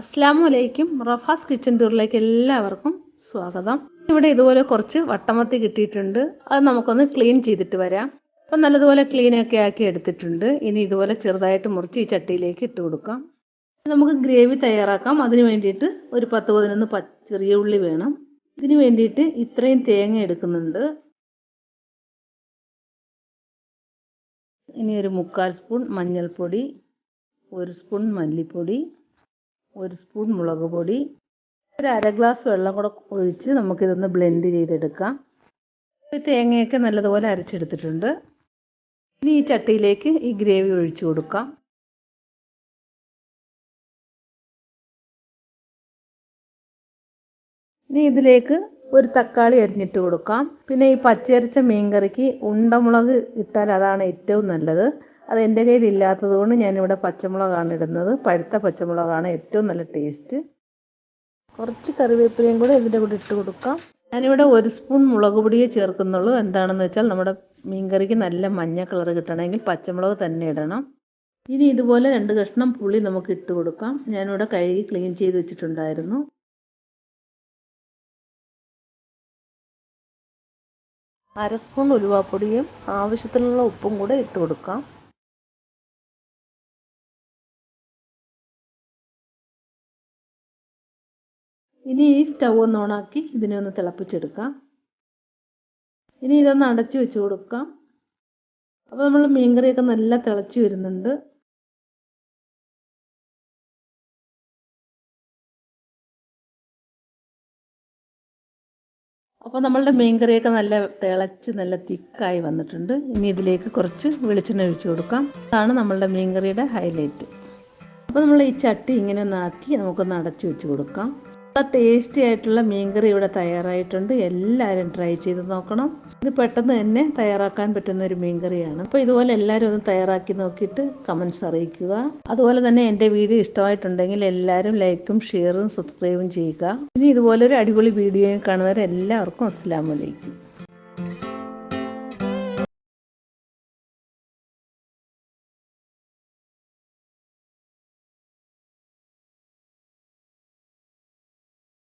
അസ്സാം വലൈക്കും റഫാസ് കിച്ചൻ ടൂറിലേക്ക് എല്ലാവർക്കും സ്വാഗതം. ഇവിടെ ഇതുപോലെ കുറച്ച് വട്ടമത്തി കിട്ടിയിട്ടുണ്ട്. അത് നമുക്കൊന്ന് ക്ലീൻ ചെയ്തിട്ട് വരാം. അപ്പം നല്ലതുപോലെ ക്ലീനൊക്കെ ആക്കി എടുത്തിട്ടുണ്ട്. ഇനി ഇതുപോലെ ചെറുതായിട്ട് മുറിച്ച് ഈ ചട്ടിയിലേക്ക് ഇട്ട് കൊടുക്കാം. നമുക്ക് ഗ്രേവി തയ്യാറാക്കാം. അതിന് വേണ്ടിയിട്ട് ഒരു പത്ത് പതിനൊന്ന് ചെറിയ ഉള്ളി വേണം. ഇതിന് വേണ്ടിയിട്ട് ഇത്രയും തേങ്ങ എടുക്കുന്നുണ്ട്. ഇനി ഒരു മുക്കാൽ സ്പൂൺ മഞ്ഞൾപ്പൊടി ഒരു സ്പൂൺ മല്ലിപ്പൊടി ഒരു സ്പൂൺ മുളക് പൊടി ഒരു അര ഗ്ലാസ് വെള്ളം കൂടെ ഒഴിച്ച് നമുക്കിതൊന്ന് ബ്ലെൻഡ് ചെയ്തെടുക്കാം. ഈ തേങ്ങയൊക്കെ നല്ലതുപോലെ അരച്ചെടുത്തിട്ടുണ്ട്. ഇനി ഈ ചട്ടിയിലേക്ക് ഈ ഗ്രേവി ഒഴിച്ചു കൊടുക്കാം. ഇനി ഇതിലേക്ക് ഒരു തക്കാളി അരിഞ്ഞിട്ട് കൊടുക്കാം. പിന്നെ ഈ പച്ചരച്ച മീൻകറിക്ക് ഉണ്ടമുളക് ഇട്ടാൽ അതാണ് ഏറ്റവും നല്ലത്. അത് എന്റെ കയ്യിൽ ഇല്ലാത്തത് കൊണ്ട് ഞാനിവിടെ പച്ചമുളകാണ് ഇടുന്നത്. പഴുത്ത പച്ചമുളകാണ് ഏറ്റവും നല്ല ടേസ്റ്റ്. കുറച്ച് കറിവേപ്പിലയും കൂടെ ഇതിന്റെ കൂടെ ഇട്ട് കൊടുക്കാം. ഞാനിവിടെ ഒരു സ്പൂൺ മുളക് പൊടിയേ ചേർക്കുന്നുള്ളൂ. എന്താണെന്ന് വെച്ചാൽ നമ്മുടെ മീൻകറിക്ക് നല്ല മഞ്ഞ കളർ കിട്ടണമെങ്കിൽ പച്ചമുളക് തന്നെ ഇടണം. ഇനി ഇതുപോലെ രണ്ട് കഷ്ണം പുളി നമുക്ക് ഇട്ട് കൊടുക്കാം. ഞാനിവിടെ കഴുകി ക്ലീൻ ചെയ്ത് വെച്ചിട്ടുണ്ടായിരുന്നു. അര സ്പൂൺ ഉലുവാപ്പൊടിയും ആവശ്യത്തിനുള്ള ഉപ്പും കൂടെ ഇട്ട് കൊടുക്കാം. ഇനി ഈ സ്റ്റൗ ഒന്ന് ഓണാക്കി ഇതിനെ ഒന്ന് തിളപ്പിച്ചെടുക്കാം. ഇനി ഇതൊന്ന് അടച്ചു വെച്ച് കൊടുക്കാം. അപ്പോൾ നമ്മൾ മീൻകറിയൊക്കെ നല്ല തിളച്ച് വരുന്നുണ്ട്. അപ്പോൾ നമ്മളുടെ മീൻകറിയൊക്കെ നല്ല തിളച്ച് നല്ല തിക്കായി വന്നിട്ടുണ്ട്. ഇനി ഇതിലേക്ക് കുറച്ച് വെളിച്ചെണ്ണ ഒഴിച്ച് കൊടുക്കാം. അതാണ് നമ്മളുടെ മീൻകറിയുടെ ഹൈലൈറ്റ് അപ്പോൾ നമ്മൾ ഈ ചട്ടി ഇങ്ങനെ ഒന്നാക്കി നമുക്കൊന്ന് അടച്ചു വെച്ച് കൊടുക്കാം. ടേസ്റ്റി ആയിട്ടുള്ള മീൻകറി ഇവിടെ തയ്യാറായിട്ടുണ്ട്. എല്ലാവരും ട്രൈ ചെയ്ത് നോക്കണം. ഇത് പെട്ടെന്ന് തന്നെ തയ്യാറാക്കാൻ പറ്റുന്ന ഒരു മീൻകറിയാണ്. അപ്പോൾ ഇതുപോലെ എല്ലാവരും ഒന്ന് തയ്യാറാക്കി നോക്കിയിട്ട് കമൻസ് അറിയിക്കുക. അതുപോലെ തന്നെ എന്റെ വീഡിയോ ഇഷ്ടമായിട്ടുണ്ടെങ്കിൽ എല്ലാവരും ലൈക്കും ഷെയറും സബ്സ്ക്രൈബും ചെയ്യുക. ഇനി ഇതുപോലെ ഒരു അടിപൊളി വീഡിയോ കാണുന്നവരെല്ലാവർക്കും അസ്സാം വലൈക്കും